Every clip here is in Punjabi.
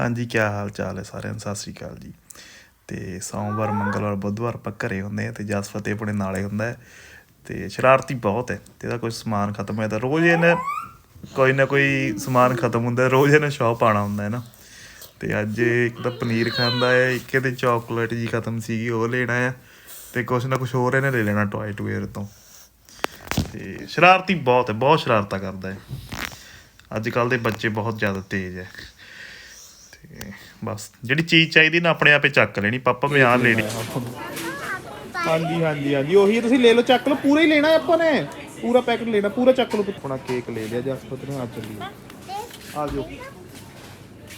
ਹਾਂਜੀ, ਕੀ ਹਾਲ ਚਾਲ ਹੈ ਸਾਰਿਆਂ ਨੂੰ? ਸਤਿ ਸ੍ਰੀ ਅਕਾਲ ਜੀ। ਤੇ ਸੋਮਵਾਰ, ਮੰਗਲਵਾਰ, ਬੁੱਧਵਾਰ ਆਪਾਂ ਘਰੇ ਹੁੰਦੇ ਆ ਤੇ ਜਸ ਫਤਿਹ ਆਪਣੇ ਨਾਲੇ ਹੁੰਦਾ ਹੈ ਤੇ ਸ਼ਰਾਰਤੀ ਬਹੁਤ ਹੈ ਤੇ ਇਹਦਾ ਕੋਈ ਸਮਾਨ ਖਤਮ ਹੋਇਆ ਤਾਂ ਰੋਜ਼ ਇਹਨੇ ਕੋਈ ਨਾ ਕੋਈ ਸਮਾਨ ਖਤਮ ਹੁੰਦਾ ਰੋਜ਼ ਇਹਨੇ ਸ਼ੌਪ ਆਣਾ ਹੁੰਦਾ ਹੈ ਨਾ। ਤੇ ਅੱਜ ਇੱਕ ਤਾਂ ਪਨੀਰ ਖਾਂਦਾ ਹੈ, ਇੱਕ ਇਹਦੇ ਚਾਕਲੇਟ ਜੀ ਖਤਮ ਸੀਗੀ, ਉਹ ਲੈਣਾ ਹੈ ਤੇ ਕੁਛ ਨਾ ਕੁਛ ਹੋਰ ਇਹਨੇ ਲੈ ਲੈਣਾ ਟੋਏ ਟੂਏਰ ਤੋਂ। ਤੇ ਸ਼ਰਾਰਤੀ ਬਹੁਤ ਹੈ, ਬਹੁਤ ਸ਼ਰਾਰਤਾਂ ਕਰਦਾ ਹੈ। ਅੱਜ ਕੱਲ ਦੇ ਬੱਚੇ ਬਹੁਤ ਜ਼ਿਆਦਾ ਤੇਜ਼ ਹੈ। ਤੇ ਬਸ। ਜਿਹੜੀ ਚੀਜ਼ ਚਾਹੀਦੀ ਨਾ ਆਪਣੇ ਆਪੇ ਚੱਕ ਲੈਣੀ। ਪਾਪਾ ਮੈਂ ਆ ਲੈਣੀ ਹਾਂਜੀ ਹਾਂਜੀ ਹਾਂਜੀ। ਉਹੀ ਤੁਸੀਂ ਲੈ ਲਓ ਚੱਕ ਲਓ। ਪੂਰਾ ਹੀ ਲੈਣਾ ਆਪਾਂ ਨੇ। ਪੂਰਾ ਪੈਕਟ ਲੈਣਾ ਪੂਰਾ ਚੱਕ ਲਓ। ਆਪਣਾ ਕੇਕ ਲੈ ਲਿਆ ਜਸਪਤ ਨੇ ਆ ਚੱਲੀਏ ਆ। ਜਾਓ।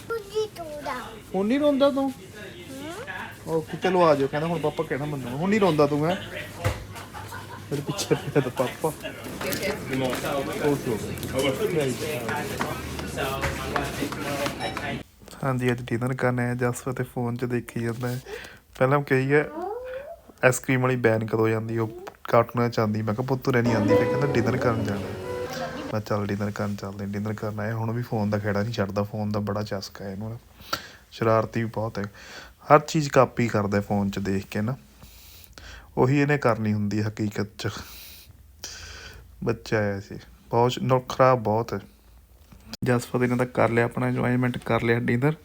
ਤੁਜੀ ਤੋੜਾ ਹੁਣ ਨਹੀਂ ਰੋਂਦਾ ਤੂੰ? ਓਕੇ ਚਲੋ ਆ ਜਾਓ। ਕਹਿੰਦਾ ਹੁਣ ਪਾਪਾ ਕਹਿਣਾ ਮੰਨੂ ਹੁਣ ਨਹੀਂ ਰੋਂਦਾ ਤੂੰ ਹੈ? ਮੇਰੇ ਪਿੱਛੇ ਪਿਆ ਤਾਂ ਪਾਪਾ। ਹਾਂਜੀ, ਅੱਜ ਡਿਨਰ ਕਰਨਾ ਹੈ ਜਸ ਤੇ ਫੋਨ 'ਚ ਦੇਖੀ ਜਾਂਦਾ ਹੈ। ਪਹਿਲਾਂ ਕਹੀ ਹੈ ਆਈਸਕ੍ਰੀਮ ਵਾਲੀ ਬੈਨ ਕਦੋਂ ਜਾਂਦੀ ਉਹ ਕਾਰਟੂਨਾਂ 'ਚ ਆਉਂਦੀ ਮੈਂ ਕਿਹਾ ਪੁੱਤ ਤੁਰੇ ਨਹੀਂ ਆਉਂਦੀ, ਫਿਰ ਕਹਿੰਦਾ ਡਿਨਰ ਕਰਨ ਜਾਣਾ ਮੈਂ ਚੱਲ ਡਿਨਰ ਕਰਨ ਚੱਲਦੇ ਡਿਨਰ ਕਰਨ ਹੈ। ਹੁਣ ਵੀ ਫੋਨ ਦਾ ਖੇੜਾ ਨਹੀਂ ਛੱਡਦਾ ਫੋਨ ਦਾ ਬੜਾ ਚਸਕਾ ਹੈ ਇਹਨੂੰ। ਸ਼ਰਾਰਤੀ ਵੀ ਬਹੁਤ ਹੈ। ਹਰ ਚੀਜ਼ ਕਾਪੀ ਕਰਦਾ ਫੋਨ 'ਚ ਦੇਖ ਕੇ ਨਾ। ਉਹੀ ਇਹਨੇ ਕਰਨੀ ਹੁੰਦੀ ਹਕੀਕਤ 'ਚ। ਬੱਚਾ ਹੈ ਸੀ ਬਹੁਤ ਨੌਖਰਾ ਬਹੁਤ ਹੈ। ਜਸਪਤ ਨੇ ਤਾਂ ਕਰ ਲਿਆ, ਆਪਣਾ ਇੰਜੋਇਮੈਂਟ ਕਰ ਲਿਆ ਡਿਨਰ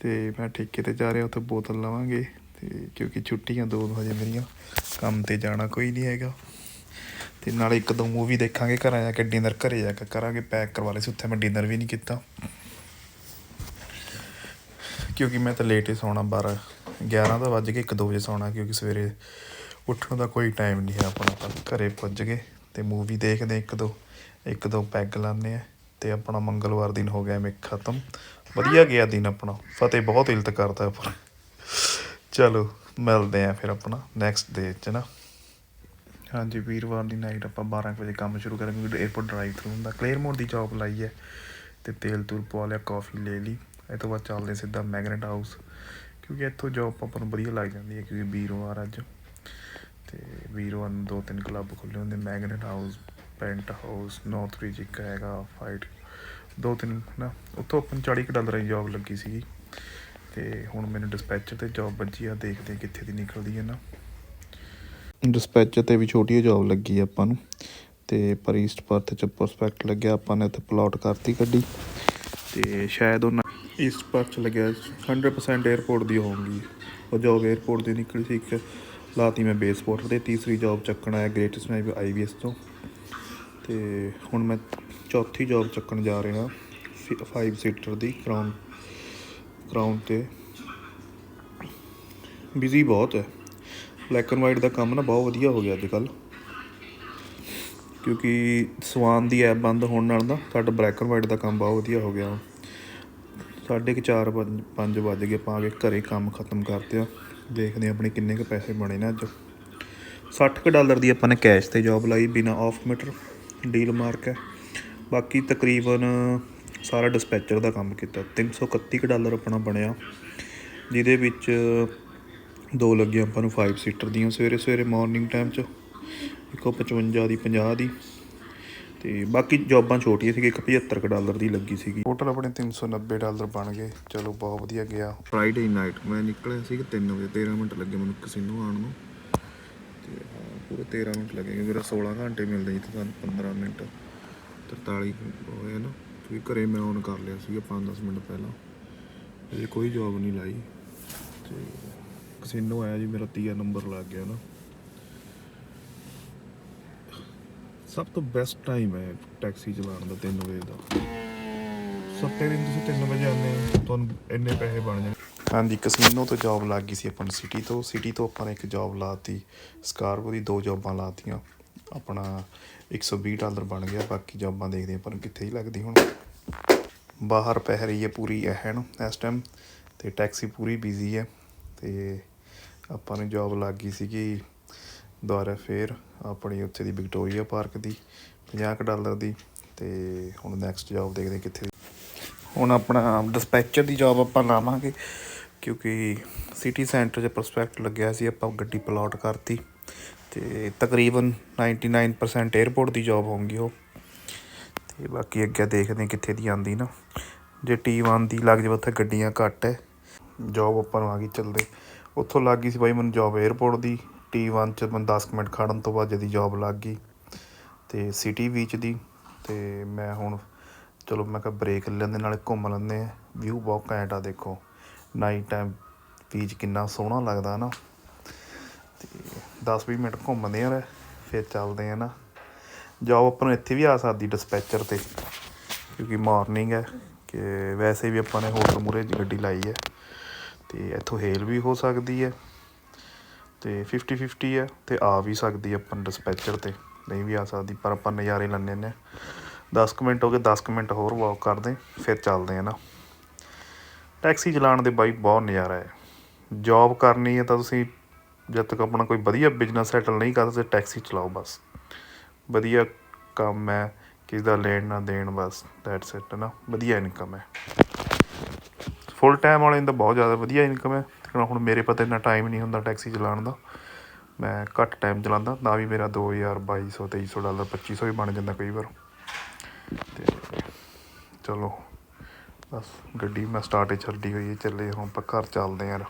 ਤੇ ਮੈਂ ਠੇਕੇ ਤੇ ਜਾ ਰਿਹਾ, ਉੱਥੇ ਬੋਤਲ ਲਵਾਂਗੇ ਤੇ ਕਿਉਂਕਿ ਛੁੱਟੀਆਂ ਦੋ ਵਜੇ ਮੇਰੀਆਂ, ਕੰਮ ਤੇ ਜਾਣਾ ਕੋਈ ਨਹੀਂ ਹੈਗਾ। ਤੇ ਨਾਲੇ ਇੱਕ ਦੋ ਮੂਵੀ ਦੇਖਾਂਗੇ, ਘਰ ਜਾ ਕੇ ਡਿਨਰ ਘਰੇ ਜਾ ਕੇ ਕਰਾਂਗੇ ਪੈਕ ਕਰਵਾ ਲਏ ਸੀ, ਉੱਥੇ ਮੈਂ ਡਿਨਰ ਵੀ ਨਹੀਂ ਕੀਤਾ। ਕਿਉਂਕਿ ਮੈਂ ਤਾਂ ਲੇਟ ਹੀ ਸੌਣਾ 12 11 ਤਾਂ ਵੱਜ ਕੇ 1-2 ਵਜੇ ਸੌਣਾ, ਕਿਉਂਕਿ ਸਵੇਰੇ ਉੱਠਣ ਦਾ ਕੋਈ ਟਾਈਮ ਨਹੀਂ ਹੈ ਆਪਣਾ ਤਾਂ ਘਰੇ ਪੁੱਜ ਗਏ ਤੇ ਮੂਵੀ ਦੇਖਦੇ ਇੱਕ ਦੋ ਇੱਕ ਦੋ ਪੈਗ ਲਾਉਂਦੇ ਆ ਤੇ ਆਪਣਾ ਮੰਗਲਵਾਰ ਦਿਨ ਹੋ ਗਿਆ ਮੈਂ ਖਤਮ। ਵਧੀਆ ਗਿਆ ਦਿਨ ਆਪਣਾ। ਫਤਿਹ ਬਹੁਤ ਇਲਤ ਕਰਦਾ ਪਰ ਚਲੋ, ਮਿਲਦੇ ਆ ਫਿਰ ਆਪਣਾ ਨੈਕਸਟ ਡੇ ਚ ਨਾ? ਹਾਂਜੀ, ਵੀਰਵਾਰ ਦੀ ਨਾਈਟ ਆਪਾਂ 12 ਕੁ ਵਜੇ ਕੰਮ ਸ਼ੁਰੂ ਕਰਾਂਗੇ ਕਿਉਂਕਿ 에어ਪੋਰਟ ਡਰਾਈਵ ਥਰੂ ਹੁੰਦਾ। ਕਲੀਅਰ ਮੋਡ ਦੀ ਜੌਬ ਲਾਈ ਹੈ ਤੇ ਤੇਲ ਤੂਲ ਪਵਾ ਲਿਆ ਕਾਫੀ ਲੈ ਲਈ। ਇਹ ਤੋਂ ਬਾਅਦ ਚੱਲਦੇ ਸਿੱਧਾ ਮੈਗਨੇਟ ਹਾਊਸ ਕਿਉਂਕਿ ਇੱਥੋਂ ਜੌਬ ਆਪਾਂ ਨੂੰ ਵਧੀਆ ਲੱਗ ਜਾਂਦੀ ਹੈ, ਕਿਉਂਕਿ ਵੀਰਵਾਰ ਅੱਜ। ਤੇ ਵੀਰਵਾਰ ਨੂੰ ਦੋ ਤਿੰਨ ਕਲੱਬ ਖੁੱਲੇ ਹੁੰਦੇ Magnet House Penthouse North Ridge ਇੱਕ ਹੈਗਾ ਫਾਈਟ ਦੋ ਤਿੰਨ, ਨਾ, ਉੱਥੋਂ 45 ਡਾਲਰ ਦੀ ਜੌਬ ਲੱਗੀ ਸੀਗੀ। ਤੇ ਹੁਣ ਮੈਨੂੰ ਡਿਸਪੈਚਰ ਤੇ ਜੌਬ ਬੱਜੀ ਆ, ਦੇਖਦੇ ਕਿੱਥੇ ਦੀ ਨਿਕਲਦੀ ਹੈ ਨਾ। ਡਿਸਪੈਚਰ ਤੇ ਵੀ ਛੋਟੀ ਜੌਬ ਲੱਗੀ ਆਪਾਂ ਨੂੰ। ਤੇ ਪਰ ਈਸਟ ਪਰਥ ਚ ਪ੍ਰੋਸਪੈਕਟ ਲੱਗਿਆ, ਆਪਾਂ ਨੇ ਇੱਥੇ ਪਲਾਟ ਕਰਤੀ ਕੱਢੀ ਤੇ ਸ਼ਾਇਦ ਉਹਨਾਂ ਈਸਟ ਪਰਥ ਚ ਲੱਗਿਆ 100% 에어ਪੋਰਟ ਦੀ ਹੋਊਗੀ। ਉਹ ਜੌਬ 에어ਪੋਰਟ ਦੀ ਨਿਕਲੀ ਸੀ, ਇੱਕ ਲਾਤੀ ਮੈਂ ਬੇਸਪੋਰਟ ਤੇ, ਤੀਸਰੀ ਜੌਬ ਚੱਕਣਾ ਹੈ ਗ੍ਰੇਟਸਟ ਮੈਂ ਆਈਵੀਐਸ ਤੋਂ। ਤੇ ਹੁਣ ਮੈਂ ਚੌਥੀ ਜੌਬ ਚੱਕਣ ਜਾ ਰਿਹਾ 5 ਸੀਟਰ ਦੀ ਕਰਾਊਨ ਕਰਾਊਨ ਤੇ। ਬਿਜ਼ੀ ਬਹੁਤ ਹੈ। ਬਲੈਕ ਐਂਡ ਵਾਈਟ ਦਾ ਕੰਮ ਨਾ ਬਹੁਤ ਵਧੀਆ ਹੋ ਗਿਆ ਅੱਜ ਕੱਲ ਕਿਉਂਕਿ ਸਵਾਨ ਦੀ ਐਪ ਬੰਦ ਹੋਣ ਨਾਲ ਨਾ ਸਾਡਾ ਬਲੈਕ ਐਂਡ ਵਾਈਟ ਦਾ ਕੰਮ ਬਹੁਤ ਵਧੀਆ ਹੋ ਗਿਆ। ਸਾਢੇ ਕੁ ਚਾਰ ਪੰਜ ਵੱਜ ਗਏ, ਆਪਾਂ ਆ ਕੇ ਘਰੇ ਕੰਮ ਖਤਮ ਕਰਦੇ ਆ। ਦੇਖਦੇ ਆ ਆਪਣੇ ਕਿੰਨੇ ਕੁ ਪੈਸੇ ਬਣੇ ਨੇ ਅੱਜ। 60 ਕੁ ਡਾਲਰ ਦੀ ਆਪਾਂ ਨੇ ਕੈਸ਼ ਤੇ ਜੌਬ ਲਾਈ ਬਿਨਾ ਆਫ ਮੀਟਰ ਡੀਲ ਮਾਰਕ ਹੈ। ਬਾਕੀ ਤਕਰੀਬਨ ਸਾਰਾ ਡਿਸਪੈਚਰ ਦਾ ਕੰਮ ਕੀਤਾ। 331 ਕੁ ਡਾਲਰ ਆਪਣਾ ਬਣਿਆ। ਜਿਹਦੇ ਵਿੱਚ ਦੋ ਲੱਗੀਆਂ ਆਪਾਂ ਨੂੰ 5 ਸੀਟਰ ਦੀਆਂ ਸਵੇਰੇ ਸਵੇਰੇ ਮਾਰਨਿੰਗ ਟਾਈਮ 'ਚ। ਇੱਕ ਉਹ 55 ਦੀ 50 ਦੀ। ਤੇ ਬਾਕੀ ਜੌਬਾਂ ਛੋਟੀਆਂ ਸੀਗੀਆਂ ਇੱਕ 75 ਕੁ ਡਾਲਰ ਦੀ ਲੱਗੀ ਸੀਗੀ। ਟੋਟਲ ਆਪਣੇ 390 ਡਾਲਰ ਬਣ ਗਏ। ਚਲੋ ਬਹੁਤ ਵਧੀਆ ਗਿਆ। ਫਰਾਈਡੇ ਨਾਈਟ ਮੈਂ ਨਿਕਲਿਆ ਸੀ 3 ਵਜੇ 13 ਮਿੰਟ ਲੱਗੇ ਮੈਨੂੰ ਕਸਿਨੋ ਆਉਣ ਨੂੰ। ਤੇ ਪੂਰੇ 13 ਮਿੰਟ ਲੱਗੇ ਮੇਰਾ 16 ਘੰਟੇ ਮਿਲਦੇ ਜੀ ਤੇ 15 ਮਿੰਟ 43 ਹੋਏ ਨਾ ਕਿਉਂਕਿ ਘਰੇ ਮੈਂ ਔਨ ਕਰ ਲਿਆ ਸੀਗਾ 5-10 ਮਿੰਟ ਪਹਿਲਾਂ ਇਹ ਕੋਈ ਜੌਬ ਨਹੀਂ ਲਾਈ, ਤੇ ਕਸਿਨੋ ਆਇਆ ਜੀ, ਮੇਰਾ ਤੀਆ ਨੰਬਰ ਲੱਗ ਗਿਆ ਨਾ। ਸਭ ਤੋਂ ਬੈਸਟ ਟਾਈਮ ਹੈ ਟੈਕਸੀ ਚਲਾਉਣ ਦਾ 3 ਵਜੇ ਦਾ। ਸੱਤੇ ਦਿਨ ਤੁਸੀਂ 3 ਵਜੇ ਆਉਂਦੇ ਹੋ, ਤੁਹਾਨੂੰ ਇੰਨੇ ਪੈਸੇ ਬਣ ਜਾਣਗੇ। ਹਾਂਜੀ ਕਸੀਨੋ ਤੋਂ ਜੌਬ ਲੱਗ ਗਈ ਸੀ ਆਪਾਂ ਨੂੰ ਸਿਟੀ ਤੋਂ। ਸਿਟੀ ਤੋਂ ਆਪਾਂ ਨੇ ਇੱਕ ਜੌਬ ਲਾਤੀ, ਸਕਾਰਪੋ ਦੀ ਦੋ ਜੌਬਾਂ ਲਾਤੀਆਂ। ਆਪਣਾ 120 ਡਾਲਰ ਬਣ ਗਿਆ, ਬਾਕੀ ਜੌਬਾਂ ਦੇਖਦੇ ਹਾਂ ਆਪਾਂ ਨੂੰ ਕਿੱਥੇ ਹੀ ਲੱਗਦੀ ਹੁਣ। ਬਾਹਰ ਪੈ ਰਹੀ ਹੈ ਪੂਰੀ ਐਹਨ ਇਸ ਟਾਈਮ ਤੇ ਟੈਕਸੀ ਪੂਰੀ ਬਿਜ਼ੀ ਹੈ। ਤੇ ਆਪਾਂ ਨੂੰ ਜੌਬ ਲੱਗ ਗਈ ਸੀਗੀ ਦੁਆਰਾ ਫੇਰ, ਆਪਣੀ ਉੱਥੇ ਦੀ ਵਿਕਟੋਰੀਆ ਪਾਰਕ ਦੀ 50 ਕੁ ਡਾਲਰ ਦੀ। ਤੇ ਹੁਣ ਨੈਕਸਟ ਜੌਬ ਦੇਖਦੇ ਕਿੱਥੇ ਹੁਣ ਆਪਣਾ ਡਿਸਪੈਚਰ ਦੀ ਜੌਬ ਆਪਾਂ ਲਾਵਾਂਗੇ। ਕਿਉਂਕਿ ਸਿਟੀ ਸੈਂਟਰ 'ਚ ਪ੍ਰੋਸਪੈਕਟ ਲੱਗਿਆ ਸੀ, ਆਪਾਂ ਗੱਡੀ ਪਲਾਟ ਕਰਤੀ ਤੇ ਤਕਰੀਬਨ 99% 에어ਪੋਰਟ ਦੀ ਜੌਬ ਹੋਊਗੀ ਉਹ। ਤੇ ਬਾਕੀ ਅੱਗੇ ਦੇਖਦੇ ਹਾਂ ਕਿੱਥੇ ਦੀ ਆਂਦੀ ਨਾ। ਜੇ T1 ਦੀ ਲੱਗ ਜਾਵੇ ਉੱਥੇ ਗੱਡੀਆਂ ਘੱਟ ਹੈ ਜੌਬ ਆਪਾਂ ਨੂੰ ਆ ਗਈ ਚੱਲਦੇ। ਉੱਥੋਂ ਲੱਗ ਗਈ ਸੀ ਬਾਈ ਮੈਨੂੰ ਜੌਬ 에어ਪੋਰਟ ਦੀ T1 ਚ ਮੈਂ 10 ਮਿੰਟ ਖੜਨ ਤੋਂ ਬਾਅਦ ਜਦੀ ਜੌਬ ਲੱਗ ਗਈ। ਤੇ ਸਿਟੀ ਵਿੱਚ ਦੀ। ਤੇ ਮੈਂ ਹੁਣ, ਚਲੋ ਮੈਂ ਕਿਹਾ ਬ੍ਰੇਕ ਲੈਂਦੇ, ਨਾਲੇ ਘੁੰਮ ਲੈਂਦੇ ਆ ਵਿਊ ਬਹੁਤ ਘੈਂਟ ਦੇਖੋ। ਨਾਈਟ ਟਾਈਮ ਬੀਚ ਕਿੰਨਾ ਸੋਹਣਾ ਲੱਗਦਾ ਨਾ। ਤੇ 10-20 ਮਿੰਟ ਘੁੰਮਦੇ ਆ ਫਿਰ ਚੱਲਦੇ ਆ ਨਾ। ਜੌਬ ਆਪਾਂ ਨੂੰ ਇੱਥੇ ਵੀ ਆ ਸਕਦੀ ਡਿਸਪੈਚਰ ਤੇ, ਕਿਉਂਕਿ ਮਾਰਨਿੰਗ ਹੈ ਕਿ ਵੈਸੇ ਵੀ ਆਪਾਂ ਨੇ ਹੋਟਲ ਮੂਰੇ ਗੱਡੀ ਲਾਈ ਹੈ। ਤੇ ਇੱਥੋਂ ਹੇਲ ਵੀ ਹੋ ਸਕਦੀ ਹੈ। ਤੇ 50 50 ਹੈ ਤੇ ਆ ਵੀ ਸਕਦੀ ਆਪਾਂ ਡਿਸਪੈਚਰ ਤੇ, ਨਹੀਂ ਵੀ ਆ ਸਕਦੀ, ਪਰ ਆਪਾਂ ਨਜ਼ਾਰੇ ਲੈਣੇ ਨੇ 10 ਕੁ ਮਿੰਟ ਹੋ ਗਏ 10 ਕੁ ਮਿੰਟ ਹੋਰ ਵਾਕ ਕਰਦੇ, ਫਿਰ ਚੱਲਦੇ ਆ ਨਾ। ਟੈਕਸੀ ਚਲਾਉਣ ਦੇ ਬਾਈ ਬਹੁਤ ਨਜ਼ਾਰਾ ਹੈ। ਜੌਬ ਕਰਨੀ ਹੈ ਤਾਂ ਤੁਸੀਂ ਜਦ ਤੱਕ ਆਪਣਾ ਕੋਈ ਵਧੀਆ ਬਿਜ਼ਨਸ ਸੈਟਲ ਨਹੀਂ ਕਰਦੇ ਟੈਕਸੀ ਚਲਾਓ ਬਸ। ਵਧੀਆ ਕੰਮ ਹੈ, ਕਿਸੇ ਦਾ ਲੈਣ ਨਾ ਦੇਣ ਬਸ ਦੈਟਸ ਇਟ ਨਾ, ਵਧੀਆ ਇਨਕਮ ਹੈ। ਫੁੱਲ ਟਾਈਮ ਵਾਲੇ ਦਾ ਬਹੁਤ ਜ਼ਿਆਦਾ ਵਧੀਆ ਇਨਕਮ ਹੈ ਤੇ ਹੁਣ ਮੇਰੇ ਪਤਾ ਇੰਨਾ ਟਾਈਮ ਨਹੀਂ ਹੁੰਦਾ ਟੈਕਸੀ ਚਲਾਉਣ ਦਾ। ਮੈਂ ਘੱਟ ਟਾਈਮ ਚਲਾਉਂਦਾ ਤਾਂ ਵੀ ਮੇਰਾ 2000 2200 2300 ਡਾਲਰ 2500 ਵੀ ਬਣ ਜਾਂਦਾ ਕਈ ਵਾਰ। ਤੇ ਚਲੋ। ਬਸ ਗੱਡੀ ਮੈਂ ਸਟਾਰਟ ਹੀ ਛੱਡੀ ਹੋਈ ਹੈ, ਚੱਲੇ ਹੁਣ ਆਪਾਂ ਘਰ ਚੱਲਦੇ ਯਾਰ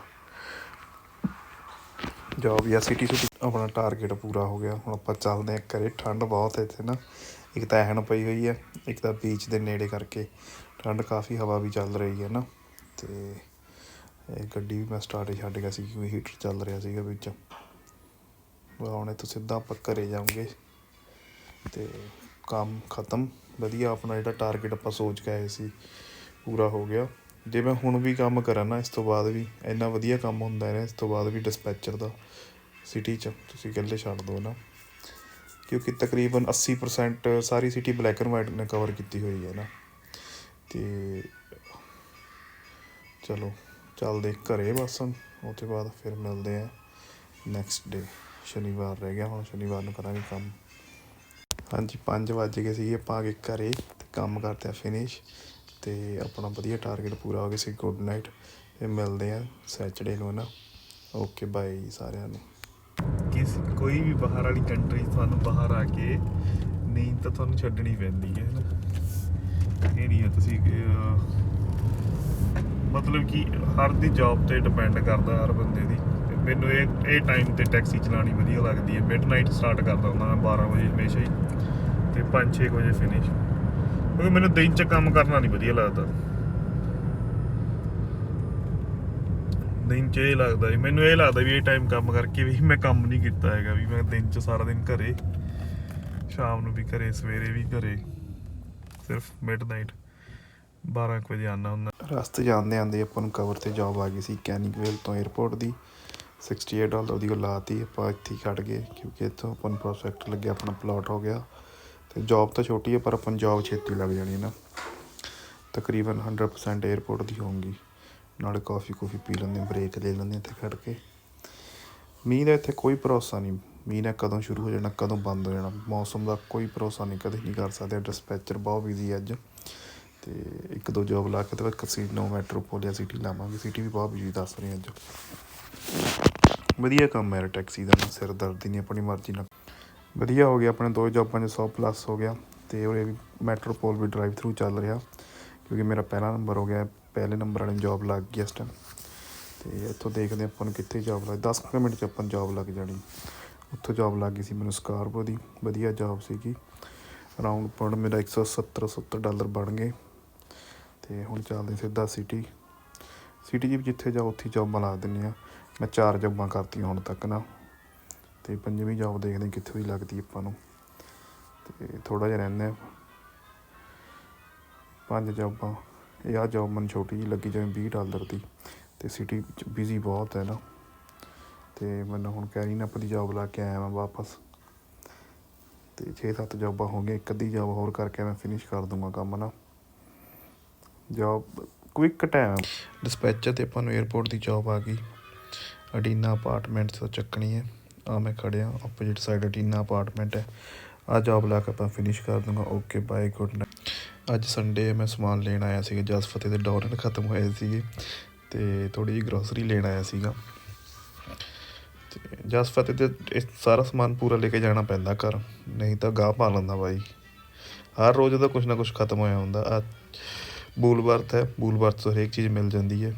ਜੌਬ ਜਾਂ ਸਿਟੀ ਸਿਟੀ ਆਪਣਾ ਟਾਰਗੇਟ ਪੂਰਾ ਹੋ ਗਿਆ। ਹੁਣ ਆਪਾਂ ਚੱਲਦੇ ਹਾਂ ਘਰੇ, ਠੰਡ ਬਹੁਤ ਹੈ ਇੱਥੇ ਨਾ। ਇੱਕ ਤਾਂ ਐਹਣ ਪਈ ਹੋਈ ਹੈ, ਇੱਕ ਤਾਂ ਬੀਚ ਦੇ ਨੇੜੇ ਕਰਕੇ। ਠੰਡ ਕਾਫੀ ਹਵਾ ਵੀ ਚੱਲ ਰਹੀ ਹੈ ਨਾ। ਤੇ ਇਹ ਗੱਡੀ ਵੀ ਮੈਂ ਸਟਾਰਟ ਹੀ ਛੱਡ ਗਿਆ ਸੀ, ਕਿਉਂਕਿ ਹੀਟਰ ਚੱਲ ਰਿਹਾ ਸੀਗਾ ਵਿੱਚ। ਹੁਣ ਇੱਥੋਂ ਸਿੱਧਾ ਆਪਾਂ ਘਰੇ ਜਾਵਾਂਗੇ। ਤੇ ਕੰਮ ਖਤਮ। ਵਧੀਆ ਆਪਣਾ ਜਿਹੜਾ ਟਾਰਗੇਟ ਆਪਾਂ ਸੋਚ ਕੇ ਆਏ ਸੀ। ਪੂਰਾ ਹੋ ਗਿਆ। ਜੇ ਮੈਂ ਹੁਣ ਵੀ ਕੰਮ ਕਰਾਂ ਨਾ ਇਸ ਤੋਂ ਬਾਅਦ ਵੀ, ਇੰਨਾ ਵਧੀਆ ਕੰਮ ਹੁੰਦਾ ਹੈ ਇਸ ਤੋਂ ਬਾਅਦ ਵੀ ਡਿਸਪੈਚਰ ਦਾ ਸਿਟੀ 'ਚ, ਤੁਸੀਂ ਇਕੱਲੇ ਛੱਡ ਦਿਓ ਨਾ। ਕਿਉਂਕਿ ਤਕਰੀਬਨ 80% ਸਾਰੀ ਸਿਟੀ ਬਲੈਕ ਐਂਡ ਵਾਈਟ ਨੇ ਕਵਰ ਕੀਤੀ ਹੋਈ ਹੈ ਨਾ। ਤੇ ਚਲੋ, ਚੱਲਦੇ ਘਰੇ ਬਸ ਹੁਣ ਉਹ ਤੋਂ ਬਾਅਦ ਫਿਰ ਮਿਲਦੇ ਆ ਨੈਕਸਟ ਡੇ ਸ਼ਨੀਵਾਰ ਰਹਿ ਗਿਆ, ਹੁਣ ਸ਼ਨੀਵਾਰ ਨੂੰ ਕਰਾਂਗੇ ਕੰਮ। ਹਾਂਜੀ 5 ਵਜ ਗਏ ਸੀਗੇ, ਆਪਾਂ ਆ ਗਏ ਘਰੇ, ਤੇ ਕੰਮ ਕਰਦੇ ਆ ਫਿਨਿਸ਼ ਤੇ ਆਪਣਾ ਵਧੀਆ ਟਾਰਗੇਟ ਪੂਰਾ ਹੋ ਗਿਆ ਸੀ ਗੁੱਡ ਨਾਈਟ ਤੇ ਮਿਲਦੇ ਆ ਸੈਚਰਡੇ ਨੂੰ ਨਾ? ਓਕੇ ਬਾਏ ਸਾਰਿਆਂ ਨੂੰ। ਕਿਸ, ਕੋਈ ਵੀ ਬਾਹਰ ਵਾਲੀ ਕੰਟਰੀ ਤੁਹਾਨੂੰ ਬਾਹਰ ਆ ਕੇ ਨਹੀਂ ਤਾਂ ਤੁਹਾਨੂੰ ਛੱਡਣੀ ਪੈਂਦੀ ਹੈ ਨਾ? ਇਹ ਨਹੀਂ ਹੈ ਤੁਸੀਂ ਮਤਲਬ ਕਿ ਹਰ ਦੀ ਜੌਬ ਤੇ ਡਿਪੈਂਡ ਕਰਦਾ ਹਰ ਬੰਦੇ ਦੀ। ਤੇ ਮੈਨੂੰ ਇਹ ਇਹ ਟਾਈਮ ਤੇ ਟੈਕਸੀ ਚਲਾਉਣੀ ਵਧੀਆ ਲੱਗਦੀ ਹੈ। ਮਿਡਨਾਈਟ ਸਟਾਰਟ ਕਰਦਾ ਹੁੰਦਾ ਮੈਂ 12 ਵਜੇ ਹਮੇਸ਼ਾ ਹੀ। ਤੇ 5-6 ਵਜੇ ਫਿਨਿਸ਼ ਕਿਉਂਕਿ ਮੈਨੂੰ ਦਿਨ 'ਚ ਕੰਮ ਕਰਨਾ ਨਹੀਂ ਵਧੀਆ ਲੱਗਦਾ। ਦਿਨ 'ਚ ਇਹ ਲੱਗਦਾ ਜੀ ਮੈਨੂੰ ਇਹ ਲੱਗਦਾ ਵੀ ਇਹ ਟਾਈਮ ਕੰਮ ਕਰਕੇ ਵੀ ਮੈਂ ਕੰਮ ਨਹੀਂ ਕੀਤਾ ਹੈਗਾ ਵੀ ਮੈਂ ਦਿਨ 'ਚ ਸਾਰਾ ਦਿਨ ਘਰੇ, ਸ਼ਾਮ ਨੂੰ ਵੀ ਘਰੇ, ਸਵੇਰੇ ਵੀ ਘਰੇ, ਸਿਰਫ ਮਿਡਨਾਈਟ 12 ਕੁ ਵਜੇ ਆਉਣਾ ਹੁੰਦਾ। ਰਸਤੇ ਜਾਂਦੇ ਆਂਦੇ ਆਪਾਂ ਨੂੰ ਕਵਰ ਤੇ ਜੌਬ ਆ ਗਈ ਸੀ ਕੈਨਿਕਵੇਲ ਤੋਂ 에ਅਰਪੋਰਟ ਦੀ 68 ਡਾਲਰ ਉਹਦੀ ਉਹ ਲਾਤੀ, ਆਪਾਂ ਇੱਥੇ ਹੀ ਖੜ ਗਏ, ਕਿਉਂਕਿ ਇੱਥੋਂ ਆਪਾਂ ਨੂੰ ਪ੍ਰੋਜੈਕਟ ਲੱਗਿਆ, ਆਪਣਾ ਪਲਾਟ ਹੋ ਗਿਆ। ਤੇ ਜੌਬ ਤਾਂ ਛੋਟੀ ਹੈ, ਪਰ ਆਪਾਂ ਨੂੰ ਛੇਤੀ ਲੱਗ ਜਾਣੀ ਹੈ ਨਾ। ਤਕਰੀਬਨ 100% 에ਅਰਪੋਰਟ ਦੀ ਹੋਊਗੀ। ਨਾਲੇ ਕਾਫੀ ਕੂਫੀ ਪੀ ਲੈਂਦੇ ਬ੍ਰੇਕ ਲੈ ਲੈਂਦੇ ਇੱਥੇ ਖੜ ਕੇ। ਮੀਂਹ ਦਾ ਇੱਥੇ ਕੋਈ ਭਰੋਸਾ ਨਹੀਂ। ਮੀਂਹ ਨੇ ਕਦੋਂ ਸ਼ੁਰੂ ਹੋ ਜਾਣਾ, ਕਦੋਂ ਬੰਦ ਹੋ ਜਾਣਾ। ਮੌਸਮ ਦਾ ਕੋਈ ਭਰੋਸਾ ਨਹੀਂ, ਕਦੇ ਨਹੀਂ ਕਰ ਸਕਦੇ। ਡਿਸਪੈਚਰ ਬਹੁਤ ਬਿਜ਼ੀ ਅੱਜ। ਤੇ ਇੱਕ ਦੋ ਜੋਬ ਲਾ ਕੇ ਤੇ ਫਿਰ ਕਸੀਨੋ ਮੈਟਰੋਪੋਲੀਆ ਸਿਟੀ ਲਾਵਾਂਗੇ। ਸਿਟੀ ਵੀ ਬਹੁਤ ਬਿਜ਼ੀ ਦੱਸ ਰਹੀ ਅੱਜ। ਵਧੀਆ ਕੰਮ ਹੈ ਟੈਕਸੀ ਦਾ ਨਾ, ਸਿਰ ਦਰਦੀ ਨਹੀਂ, ਆਪਣੀ ਮਰਜ਼ੀ ਨਾਲ। ਵਧੀਆ ਹੋ ਗਿਆ, ਆਪਣੇ ਦੋ ਜੌਬਾਂ 'ਚ 100 ਪਲੱਸ ਹੋ ਗਿਆ ਤੇ ਉਹ ਵੀ ਮੈਟਰੋਪੋਲ ਵੀ ਡਰਾਈਵ ਥਰੂ ਚੱਲ ਰਿਹਾ ਕਿਉਂਕਿ ਮੇਰਾ ਪਹਿਲਾ ਨੰਬਰ ਹੋ ਗਿਆ, ਪਹਿਲੇ ਨੰਬਰ ਵਾਲੀ ਜੌਬ ਲੱਗ ਗਈ ਇਸ ਟਾਈਮ ਤੇ ਇੱਥੋਂ ਦੇਖਦੇ ਹਾਂ ਆਪਾਂ ਨੂੰ ਕਿੱਥੇ ਜੌਬ ਲੱਗ 10 ਕੁ ਮਿੰਟ 'ਚ ਆਪਾਂ ਨੂੰ ਜੌਬ ਲੱਗ ਜਾਣੀ। ਉੱਥੋਂ ਜੌਬ ਲੱਗ ਗਈ ਸੀ ਮੈਨੂੰ ਸਕਾਰਬੋ ਦੀ, ਵਧੀਆ ਜੌਬ ਸੀਗੀ। ਅਰਾਊਂਡ ਪੁਆਇੰਟ ਮੇਰਾ 170 70 ਡਾਲਰ ਬਣ ਗਏ ਤੇ ਹੁਣ ਚੱਲਦੇ ਸਿੱਧਾ ਸਿਟੀ ਸਿਟੀ ਜੀ ਜਿੱਥੇ ਜਾਓ ਉੱਥੇ ਜੌਬਾਂ ਲਾ ਦਿੰਦੇ ਆ ਮੈਂ ਚਾਰ ਜੌਬਾਂ ਕਰਤੀਆਂ ਹੁਣ ਤੱਕ ਨਾ। ਤੇ ਪੰਜਵੀਂ ਜੌਬ ਦੇਖਦੇ ਕਿੱਥੋਂ ਦੀ ਲੱਗਦੀ ਆਪਾਂ ਨੂੰ। ਤੇ ਥੋੜਾ ਜਿਹਾ ਰਹਿੰਦੇ ਆ ਪੰਜ ਜੌਬਾਂ ਇਹ ਆ ਜੌਬ ਮੈਨੂੰ ਛੋਟੀ ਜਿਹੀ ਲੱਗੀ ਜਿਵੇਂ 20 ਡਾਲਰ ਦੀ। ਤੇ ਸਿਟੀ ਚ ਬਿਜ਼ੀ ਬਹੁਤ ਹੈ ਨਾ। ਤੇ ਮੈਨੂੰ ਹੁਣ ਕਹਿ ਕੈਰੀ ਨੱਪ ਦੀ ਜੌਬ ਲਾ ਕੇ ਆਇਆ ਮੈਂ ਵਾਪਸ। ਤੇ 6-7 ਜੌਬਾਂ ਹੋ ਗਈਆਂ। ਇੱਕ ਅੱਧੀ ਜੌਬ ਹੋਰ ਕਰਕੇ ਮੈਂ ਫਿਨਿਸ਼ ਕਰ ਦੂੰਗਾ ਕੰਮ ਨਾ। ਜੌਬ ਕੁਇਕ ਟਾਈਮ ਡਿਸਪੈਚਰ ਤੇ ਆਪਾਂ ਨੂੰ 에ਅਰਪੋਰਟ ਦੀ ਜੌਬ ਆ ਗਈ। ਅਡੀਨਾ ਅਪਾਰਟਮੈਂਟਸ ਤੋਂ ਚੱਕਣੀ ਹੈ। ਆ ਮੈਂ ਖੜਿਆ ਆਪੋਜੀਟ ਸਾਈਡ ਅਡੀਨਾ ਅਪਾਰਟਮੈਂਟ ਹੈ। ਆ ਜੌਬ ਲਾ ਕੇ ਆਪਾਂ ਫਿਨਿਸ਼ ਕਰ ਦੂੰਗਾ। ਓਕੇ ਬਾਏ ਗੁੱਡ ਨਾਈਟ ਅੱਜ ਸੰਡੇ ਮੈਂ ਸਮਾਨ ਲੈਣ ਆਇਆ ਸੀਗਾ ਜਸਫਤੇ ਦੇ ਡੋਰਨ ਖਤਮ ਹੋਏ ਸੀਗੇ। ਤੇ ਥੋੜੀ ਜਿਹੀ ਗਰੋਸਰੀ ਲੈਣ ਆਇਆ ਸੀਗਾ। ਤੇ ਫਤਿਹ ਤੇ ਇਹ ਸਾਰਾ ਸਮਾਨ ਪੂਰਾ ਲੈ ਕੇ ਜਾਣਾ ਪੈਂਦਾ ਘਰ। ਨਹੀਂ ਤਾਂ ਗਾਹ ਪਾ ਲੈਂਦਾ ਬਾਈ। ਹਰ ਰੋਜ਼ ਦਾ ਕੁਛ ਨਾ ਕੁਛ ਖਤਮ ਹੋਇਆ ਹੁੰਦਾ। ਆ ਬੂਲਵਰਥ ਹੈ। ਬੂਲਵਰਥ ਤੋਂ ਹਰੇਕ ਚੀਜ਼ ਮਿਲ ਜਾਂਦੀ ਹੈ।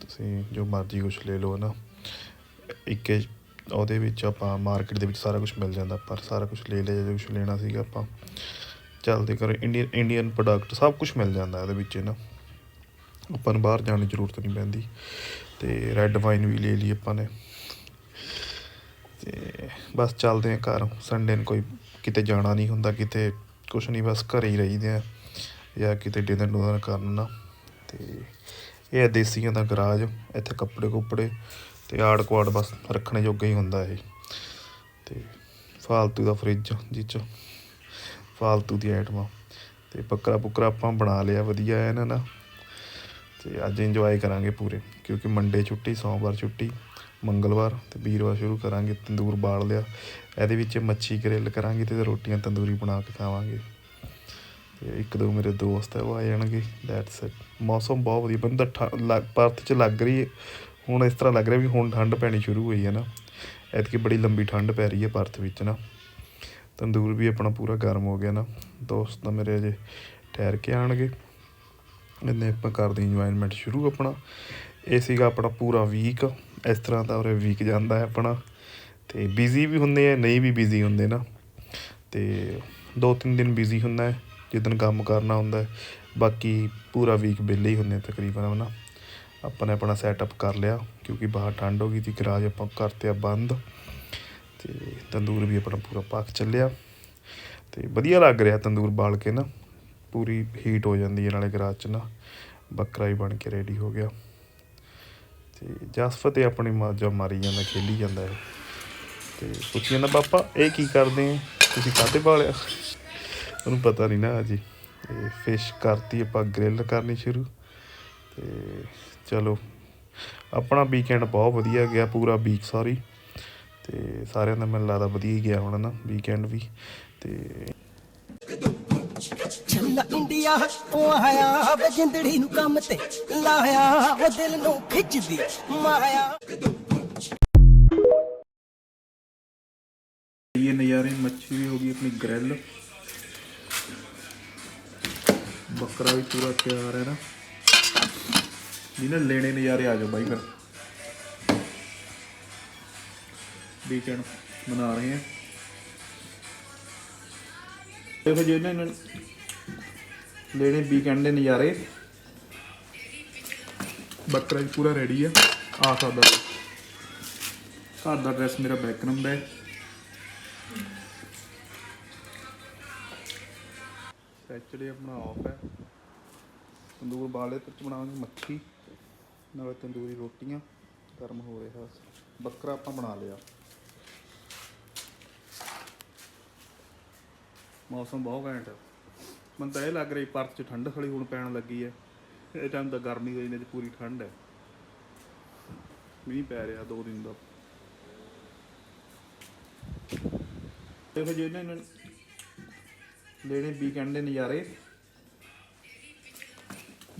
ਤੁਸੀਂ ਜੋ ਮਰਜ਼ੀ ਕੁਝ ਲੈ ਲਓ ਨਾ ਇੱਕ ਉਹਦੇ ਵਿੱਚ ਆਪਾਂ ਮਾਰਕੀਟ ਦੇ ਵਿੱਚ ਸਾਰਾ ਕੁਝ ਮਿਲ ਜਾਂਦਾ, ਪਰ ਸਾਰਾ ਕੁਝ ਲੈ ਲਿਆ ਜੋ ਕੁਝ ਲੈਣਾ ਸੀਗਾ ਆਪਾਂ। ਚੱਲਦੇ ਕਰ ਇੰਡੀਅਨ ਇੰਡੀਅਨ ਪ੍ਰੋਡਕਟ ਸਭ ਕੁਝ ਮਿਲ ਜਾਂਦਾ ਇਹਦੇ ਵਿੱਚ ਨਾ ਆਪਾਂ ਨੂੰ ਬਾਹਰ ਜਾਣ ਦੀ ਜ਼ਰੂਰਤ ਨਹੀਂ ਪੈਂਦੀ। ਤੇ ਰੈੱਡ ਵਾਈਨ ਵੀ ਲੈ ਲਈ ਆਪਾਂ ਨੇ। ਤੇ ਬਸ ਚੱਲਦੇ ਆ ਘਰ। ਸੰਡੇ ਨੂੰ ਕੋਈ ਕਿਤੇ ਜਾਣਾ ਨਹੀਂ ਹੁੰਦਾ, ਕਿਤੇ ਕੁਛ ਨਹੀਂ, ਬਸ ਘਰੇ ਹੀ ਰਹੀਦੇ ਆ ਜਾਂ ਕਿਤੇ ਡਿਨਰ ਡੁਨਰ ਕਰਨਾ ਤੇ ਇਹ ਹੈ ਦੇਸੀਆਂ ਦਾ ਗਰਾਜ, ਇੱਥੇ ਕੱਪੜੇ ਕੁੱਪੜੇ। ਤੇ ਆੜ ਕੁਆੜ ਬਸ ਰੱਖਣੇ ਜੋਗਾ ਹੀ ਹੁੰਦਾ ਇਹ। ਤੇ ਫਾਲਤੂ ਦਾ ਫ੍ਰਿਜ ਜਿਹ 'ਚ, ਫਾਲਤੂ ਦੀ ਆਈਟਮਾਂ। ਤੇ ਬੱਕਰਾ ਬੁੱਕਰਾ ਆਪਾਂ ਬਣਾ ਲਿਆ, ਵਧੀਆ ਹੈ ਨਾ ਨਾ। ਤੇ ਅੱਜ ਇੰਜੋਏ ਕਰਾਂਗੇ ਪੂਰੇ, ਕਿਉਂਕਿ ਮੰਡੇ ਛੁੱਟੀ, ਸੋਮਵਾਰ ਛੁੱਟੀ, ਮੰਗਲਵਾਰ ਤੇ ਵੀਰਵਾਰ ਸ਼ੁਰੂ ਕਰਾਂਗੇ, ਤੰਦੂਰ ਬਾਲ ਲਿਆ। ਇਹਦੇ ਵਿੱਚ ਮੱਛੀ ਗ੍ਰਿਲ ਕਰਾਂਗੇ ਤੇ ਰੋਟੀਆਂ ਤੰਦੂਰੀ ਬਣਾ ਕੇ ਖਾਵਾਂਗੇ। ਤੇ ਇੱਕ ਦੋ ਮੇਰੇ ਦੋਸਤ ਹੈ ਉਹ ਆ ਜਾਣਗੇ ਦੈਟਸ ਇਟ ਮੌਸਮ ਬਹੁਤ ਵਧੀਆ, ਬੰਦਾ ਪਰਥ ਚ ਲੱਗ ਰਹੀ ਹੈ ਹੁਣ ਇਸ ਤਰ੍ਹਾਂ ਲੱਗ ਰਿਹਾ ਵੀ ਹੁਣ ਠੰਡ ਪੈਣੀ ਸ਼ੁਰੂ ਹੋਈ ਹੈ ਨਾ। ਐਤਕੀ ਬੜੀ ਲੰਬੀ ਠੰਡ ਪੈ ਰਹੀ ਹੈ ਪਰਥ ਵਿੱਚ ਨਾ। ਤੰਦੂਰ ਵੀ ਆਪਣਾ ਪੂਰਾ ਗਰਮ ਹੋ ਗਿਆ ਨਾ। ਦੋਸਤ ਤਾਂ ਮੇਰੇ ਅਜੇ ਠਹਿਰ ਕੇ ਆਣਗੇ ਇਹਨੇ ਆਪਾਂ ਕਰਦੇ ਇੰਜੋਇਮੈਂਟ ਸ਼ੁਰੂ ਆਪਣਾ। ਇਹ ਸੀਗਾ ਆਪਣਾ ਪੂਰਾ ਵੀਕ ਇਸ ਤਰ੍ਹਾਂ ਦਾ ਉਰੇ ਵੀਕ ਜਾਂਦਾ ਹੈ ਆਪਣਾ। ਤੇ ਬਿਜ਼ੀ ਵੀ ਹੁੰਦੇ ਆ, ਨਹੀਂ ਵੀ ਬਿਜ਼ੀ ਹੁੰਦੇ ਨਾ। ਤੇ ਦੋ ਤਿੰਨ ਦਿਨ ਬਿਜ਼ੀ ਹੁੰਦਾ ਹੈ। ਜਿੱਦਣ ਕੰਮ ਕਰਨਾ ਹੁੰਦਾ ਹੈ। ਬਾਕੀ ਪੂਰਾ ਵੀਕ ਵਿਹਲੇ ਹੀ ਹੁੰਦੇ ਤਕਰੀਬਨ ਨਾ ਆਪਾਂ ਨੇ ਆਪਣਾ ਸੈਟਅਪ ਕਰ ਲਿਆ, ਕਿਉਂਕਿ ਬਾਹਰ ਠੰਡ ਹੋ ਗਈ ਸੀ, ਗਰਾਜ ਆਪਾਂ ਕਰਤੇ ਆ ਬੰਦ ਤੇ ਤੰਦੂਰ ਵੀ ਆਪਣਾ ਪੂਰਾ ਪੱਕ ਚੱਲਿਆ। ਤੇ ਵਧੀਆ ਲੱਗ ਰਿਹਾ ਤੰਦੂਰ ਬਾਲ ਕੇ ਨਾ, ਪੂਰੀ ਹੀਟ ਹੋ ਜਾਂਦੀ ਹੈ ਨਾਲੇ ਗਰਾਜ 'ਚ ਨਾ, ਬੱਕਰਾ ਹੀ ਬਣ ਕੇ ਰੈਡੀ ਹੋ ਗਿਆ। ਤੇ ਜਸਫਤ ਤੇ ਆਪਣੀ ਮਾਜਾ ਮਾਰੀ ਜਾਂਦਾ, ਖੇਲੀ ਜਾਂਦਾ ਹੈ ਤੇ ਪੁੱਛੀ ਜਾਂਦਾ, ਪਾਪਾ, ਇਹ ਕੀ ਕਰਦੇ ਆ ਤੁਸੀਂ ਕਾਹਤੇ ਪਾਲਿਆ ਉਹਨੂੰ ਪਤਾ ਨਹੀਂ ਨਾ ਅਜੀ ਤੇ ਫਿਸ਼ ਕਰਤੀ, ਆਪਾਂ ਗ੍ਰਿਲ ਕਰਨੀ ਸ਼ੁਰੂ। ਤੇ ਚਲੋ ਆਪਣਾ ਵੀਕਐਂਡ ਬਹੁਤ ਵਧੀਆ ਗਿਆ ਪੂਰਾ ਵੀਕ ਸੌਰੀ ਤੇ ਸਾਰਿਆਂ ਦਾ ਮੈਨੂੰ ਲੱਗਦਾ ਵਧੀਆ ਹੀ ਗਿਆ ਹੋਣਾ ਨਾ ਵੀਕਐਂਡ ਵੀ ਤੇ ਚੱਲਾ ਇੰਡੀਆ ਉਹ ਆਇਆ ਵੇ ਜਿੰਦੜੀ ਨੂੰ ਕੰਮ ਤੇ ਲਾਇਆ ਉਹ ਦਿਲ ਨੂੰ ਖਿੱਚਦੀ ਮਾਇਆ। ਇਹ ਨਜ਼ਾਰੇ ਮੱਛੀ ਵੀ ਹੋ ਗਈ ਆਪਣੀ ਗ੍ਰਿਲ ਬੱਕਰਾ ਵੀ ਪੂਰਾ ਤਿਆਰ ਹੈ ਨਾ ਲੈਣੇ ਨਜ਼ਾਰੇ ਆ ਜਾਓ ਬਾਈ ਫਿਰ। ਵੀਕਐਂਡ ਮਨਾ ਰਹੇ ਹਾਂ ਦੇਖੋ ਜੀ ਇਹਨਾਂ ਨੇ ਲੈਣੇ ਵੀਕਐਂਡ ਦੇ ਨਜ਼ਾਰੇ। ਬੱਕਰਾ ਵੀ ਪੂਰਾ ਰੈਡੀ ਆ। ਆ ਸਕਦਾ ਘਰ ਦਾ ਡਰੈਸ ਮੇਰਾ ਬੈਕਗ੍ਰਾਉਂਡ ਹੈ। ਸੈਚਰਡੇ ਆਪਣਾ ਆਫ ਹੈ। ਤੰਦੂਰ ਬਾਲੇ ਤੇ ਬਣਾਵਾਂਗੇ ਮੱਖੀ। ਨਾਲ ਤੰਦੂਰੀ ਰੋਟੀਆਂ ਗਰਮ ਹੋ ਰਿਹਾ ਬੱਕਰਾ ਆਪਾਂ ਬਣਾ ਲਿਆ। ਮੌਸਮ ਬਹੁਤ ਘੈਂਟ ਹੈ ਮੈਨੂੰ ਤਾਂ ਇਹ ਲੱਗ ਰਹੀ ਪਰਤ ਚ ਠੰਡ ਖੜੀ ਹੁਣ ਪੈਣ ਲੱਗੀ ਹੈ ਇਹ ਟਾਈਮ ਤਾਂ ਗਰਮੀ ਹੋਈ ਨੇ ਤੇ ਪੂਰੀ ਠੰਡ ਹੈ ਮੀਂਹ ਪੈ ਰਿਹਾ ਦੋ ਦਿਨ ਦਾ। ਦੇਖੋ ਜੀ ਇਹਨਾਂ ਨੇ ਲੈਣੇ ਵੀਕਐਂਡ ਦੇ ਨਜ਼ਾਰੇ,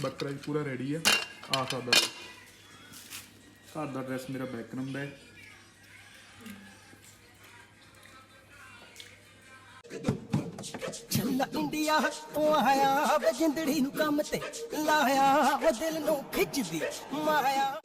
ਬੱਕਰਾ ਵੀ ਪੂਰਾ ਰੈਡੀ ਆ ਆ ਸਕਦਾ। ਘਰ ਦਾ ਡਰੈਸ ਮੇਰਾ ਬੈਕਗ੍ਰਾਉਂਡ ਹੈ। ਚੱਲਾ ਇੰਡੀਆ, ਉਹ ਆਇਆ ਵੇ ਜਿੰਦੜੀ ਨੂੰ ਕੰਮ ਤੇ ਲਾਇਆ ਉਹ ਦਿਲ ਨੂੰ ਖਿੱਚਦੀ, ਮਾਇਆ।